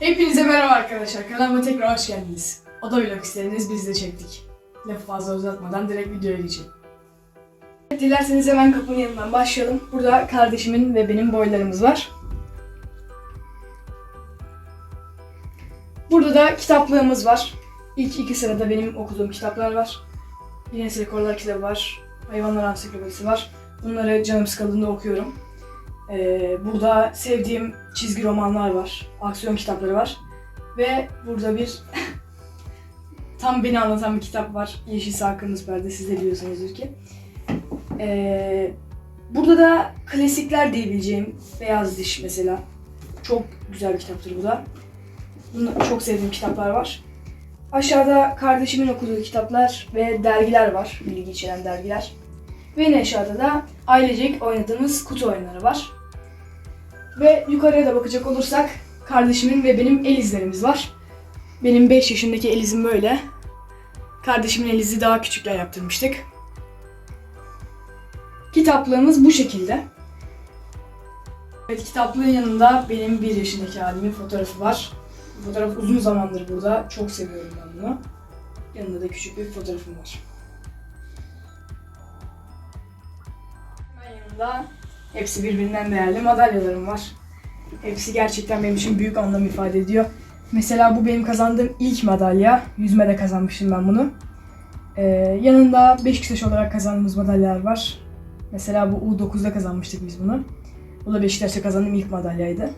Hepinize merhaba arkadaşlar. Kanalıma tekrar hoş geldiniz. Oda vlog istediniz biz de çektik. Lafı fazla uzatmadan direkt videoya geçelim. Dilerseniz hemen kapının yanından başlayalım. Burada kardeşimin ve benim boylarımız var. Burada da kitaplığımız var. İlk iki sırada benim okuduğum kitaplar var. Guinness Rekorlar kitabı var. Hayvanlar Ansiklopedisi var. Bunları canım sıkıldığında okuyorum. Ee, burada sevdiğim çizgi romanlar var, aksiyon kitapları var ve burada bir tam beni anlatan bir kitap var. Yeşil Sağ Kırmızı Perde siz de biliyorsunuzdur ki. Ee, burada da klasikler diyebileceğim Beyaz Diş mesela. Çok güzel bir kitaptır bu da. Bunu çok sevdiğim kitaplar var. Aşağıda kardeşimin okuduğu kitaplar ve dergiler var. Bilgi içeren dergiler. Ve en aşağıda da ailecek oynadığımız kutu oyunları var. Ve yukarıya da bakacak olursak kardeşimin ve benim el izlerimiz var. Benim 5 yaşındaki el izim böyle. Kardeşimin el izi daha küçükken yaptırmıştık. Kitaplığımız bu şekilde. Evet kitaplığın yanında benim 1 yaşındaki halimin fotoğrafı var. Bu fotoğraf uzun zamandır burada. Çok seviyorum ben bunu. Yanında da küçük bir fotoğrafım var. Hemen yanında hepsi birbirinden değerli madalyalarım var. Hepsi gerçekten benim için büyük anlam ifade ediyor. Mesela bu benim kazandığım ilk madalya. Yüzmede kazanmıştım ben bunu. Ee, yanında Beşiktaş olarak kazandığımız madalyalar var. Mesela bu U9'da kazanmıştık biz bunu. Bu da Beşiktaş'ta kazandığım ilk madalyaydı.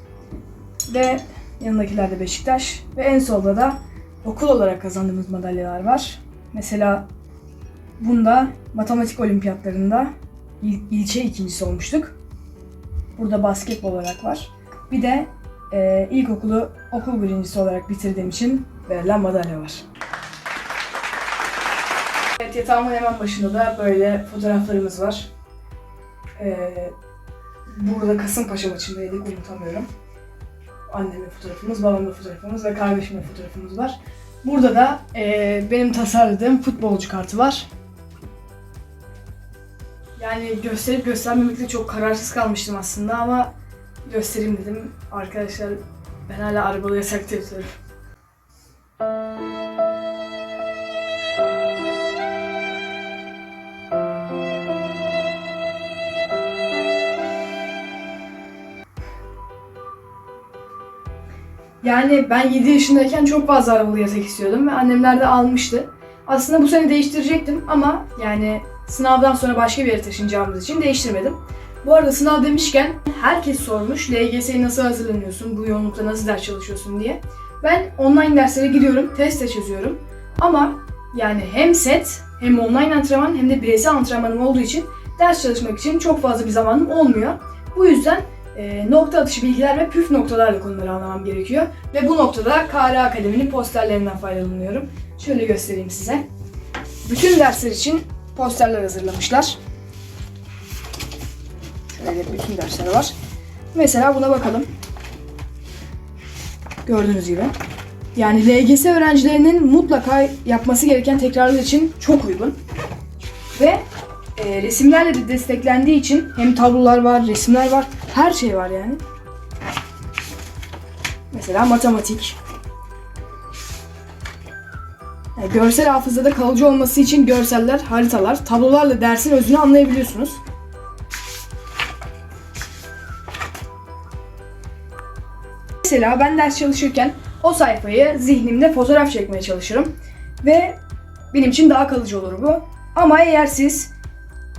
Ve yanındakiler de Beşiktaş. Ve en solda da okul olarak kazandığımız madalyalar var. Mesela bunda matematik olimpiyatlarında il- ilçe ikincisi olmuştuk. Burada basketbol olarak var. Bir de e, ilkokulu okul birincisi olarak bitirdiğim için verilen madalya var. Evet yatağımın hemen başında da böyle fotoğraflarımız var. E, burada Kasımpaşa maçındaydık unutamıyorum. Annemin fotoğrafımız, babamın fotoğrafımız ve kardeşimin fotoğrafımız var. Burada da e, benim tasarladığım futbolcu kartı var. Yani gösterip göstermemekte çok kararsız kalmıştım aslında ama göstereyim dedim. Arkadaşlar ben hala arabalı yasak yatıyorum. Yani ben 7 yaşındayken çok fazla arabalı yatak istiyordum ve annemler de almıştı. Aslında bu sene değiştirecektim ama yani sınavdan sonra başka bir yere taşınacağımız için değiştirmedim. Bu arada sınav demişken herkes sormuş LGS'ye nasıl hazırlanıyorsun, bu yoğunlukta nasıl ders çalışıyorsun diye. Ben online derslere gidiyorum, test de çözüyorum. Ama yani hem set hem online antrenman hem de bireysel antrenmanım olduğu için ders çalışmak için çok fazla bir zamanım olmuyor. Bu yüzden e, nokta atışı bilgiler ve püf noktalarla konuları anlamam gerekiyor. Ve bu noktada KR Akademi'nin posterlerinden faydalanıyorum. Şöyle göstereyim size. Bütün dersler için posterler hazırlamışlar. Şöyle bütün dersler var. Mesela buna bakalım. Gördüğünüz gibi. Yani LGS öğrencilerinin mutlaka yapması gereken tekrarlar için çok uygun. Ve e, resimlerle de desteklendiği için hem tablolar var, resimler var, her şey var yani. Mesela matematik. Yani görsel hafızada kalıcı olması için görseller, haritalar, tablolarla dersin özünü anlayabiliyorsunuz. Mesela ben ders çalışırken o sayfayı zihnimde fotoğraf çekmeye çalışırım ve benim için daha kalıcı olur bu. Ama eğer siz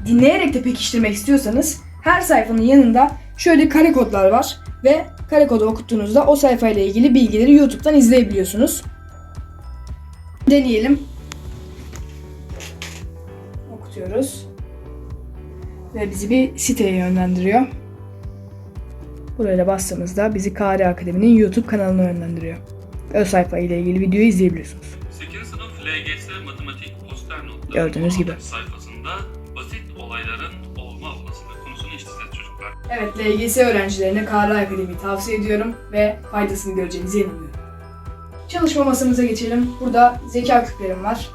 dinleyerek de pekiştirmek istiyorsanız her sayfanın yanında şöyle kare kodlar var ve kare kodu okuttuğunuzda o sayfayla ilgili bilgileri YouTube'dan izleyebiliyorsunuz. Deneyelim. Okutuyoruz. Ve bizi bir siteye yönlendiriyor. Buraya bastığımızda bizi KR Akademi'nin YouTube kanalına yönlendiriyor. Ön sayfa ile ilgili videoyu izleyebiliyorsunuz. 8. sınıf LGS matematik poster notları Gördüğünüz gibi. sayfasında basit olayların olma olasılığı konusunu işleyeceğiz çocuklar. Evet, LGS öğrencilerine KR Akademi'yi tavsiye ediyorum ve faydasını göreceğinize inanıyorum. Çalışma masamıza geçelim. Burada zeka küplerim var.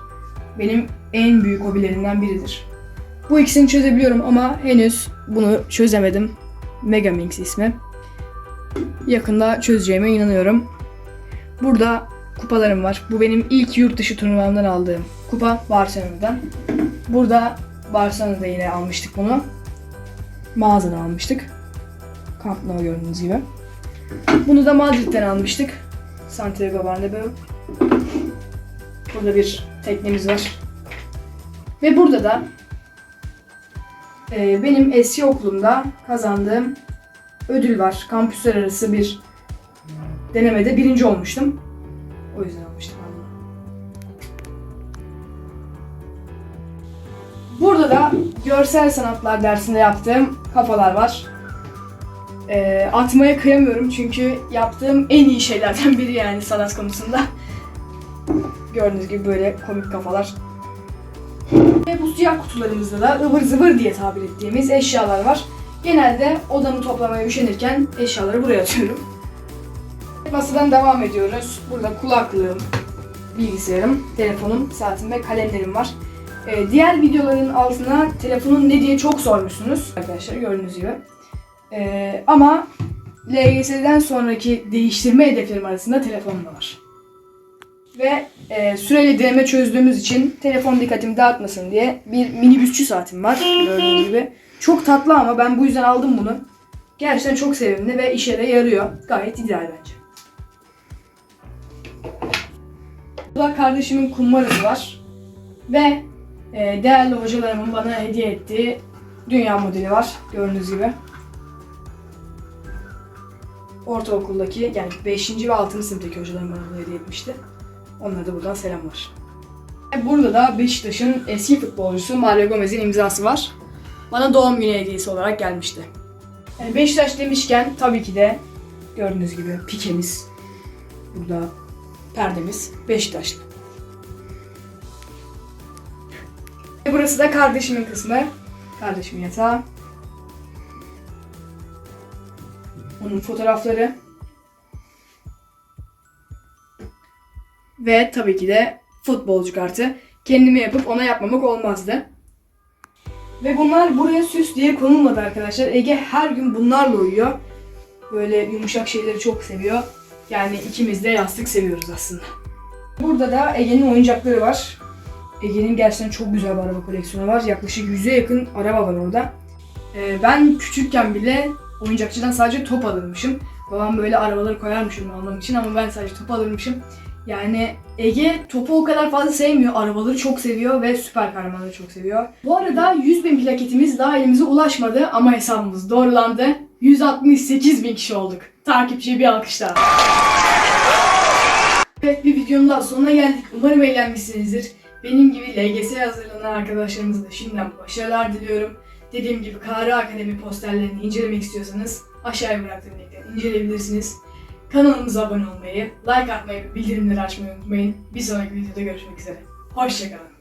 Benim en büyük hobilerimden biridir. Bu ikisini çözebiliyorum ama henüz bunu çözemedim. Megaminx ismi. Yakında çözeceğime inanıyorum. Burada kupalarım var. Bu benim ilk yurt dışı turnuvamdan aldığım kupa Barcelona'dan. Burada Barcelona'da yine almıştık bunu. Mağazada almıştık. Camp Nou gördüğünüz gibi. Bunu da Madrid'den almıştık. Santiago Bernabeu. Burada bir teknemiz var. Ve burada da e, benim eski okulumda kazandığım ödül var. Kampüsler arası bir denemede birinci olmuştum. O yüzden almıştım ben. Burada da görsel sanatlar dersinde yaptığım kafalar var. E, atmaya kıyamıyorum çünkü yaptığım en iyi şeylerden biri yani sanat konusunda. Gördüğünüz gibi böyle komik kafalar. Ve bu siyah kutularımızda da ıvır zıvır diye tabir ettiğimiz eşyalar var. Genelde odamı toplamaya üşenirken eşyaları buraya atıyorum. Masadan devam ediyoruz. Burada kulaklığım, bilgisayarım, telefonum, saatim ve kalemlerim var. Ee, diğer videoların altına telefonun ne diye çok sormuşsunuz arkadaşlar gördüğünüz gibi. Ee, ama LGS'den sonraki değiştirme hedeflerim arasında telefonum da var. Ve e, süreli deneme çözdüğümüz için telefon dikkatimi dağıtmasın diye bir minibüsçü saatim var gördüğünüz gibi. Çok tatlı ama ben bu yüzden aldım bunu. Gerçekten çok sevimli ve işe de yarıyor. Gayet ideal bence. Burada kardeşimin kumbarası var. Ve e, değerli hocalarımın bana hediye ettiği dünya modeli var gördüğünüz gibi. Ortaokuldaki yani 5. ve 6. sınıftaki hocalarım bana bunu hediye etmişti. Onlara da buradan selamlar. Burada da Beşiktaş'ın eski futbolcusu Mario Gomez'in imzası var. Bana doğum günü hediyesi olarak gelmişti. Yani Beşiktaş demişken tabii ki de gördüğünüz gibi pikemiz, burada perdemiz Beşiktaşlı. Ve Burası da kardeşimin kısmı. Kardeşimin yatağı. Onun fotoğrafları. Ve tabii ki de futbolcu kartı. Kendime yapıp ona yapmamak olmazdı. Ve bunlar buraya süs diye konulmadı arkadaşlar. Ege her gün bunlarla uyuyor. Böyle yumuşak şeyleri çok seviyor. Yani ikimiz de yastık seviyoruz aslında. Burada da Ege'nin oyuncakları var. Ege'nin gerçekten çok güzel bir araba koleksiyonu var. Yaklaşık 100'e yakın araba var orada. Ee, ben küçükken bile oyuncakçıdan sadece top alırmışım. Babam böyle arabaları koyarmış onu almam için ama ben sadece top alırmışım. Yani Ege topu o kadar fazla sevmiyor. Arabaları çok seviyor ve süper kahramanları çok seviyor. Bu arada 100 bin plaketimiz daha elimize ulaşmadı ama hesabımız doğrulandı. 168 bin kişi olduk. Takipçiye bir alkış daha. Evet bir videonun daha sonuna geldik. Umarım eğlenmişsinizdir. Benim gibi LGS hazırlanan arkadaşlarımıza da şimdiden başarılar diliyorum. Dediğim gibi Kara Akademi posterlerini incelemek istiyorsanız aşağıya bıraktığım linkten inceleyebilirsiniz. Kanalımıza abone olmayı, like atmayı ve bildirimleri açmayı unutmayın. Bir sonraki videoda görüşmek üzere. Hoşçakalın.